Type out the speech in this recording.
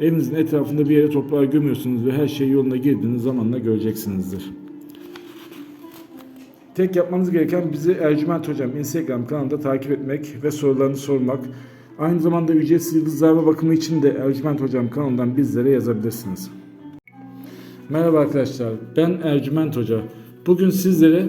evinizin etrafında bir yere toprağa gömüyorsunuz ve her şey yoluna girdiğiniz zamanla göreceksinizdir. Tek yapmanız gereken bizi Ercüment Hocam Instagram kanalında takip etmek ve sorularını sormak. Aynı zamanda ücretsiz yıldızlarla bakımı için de Ercüment Hocam kanalından bizlere yazabilirsiniz. Merhaba arkadaşlar, ben Ercüment Hoca. Bugün sizlere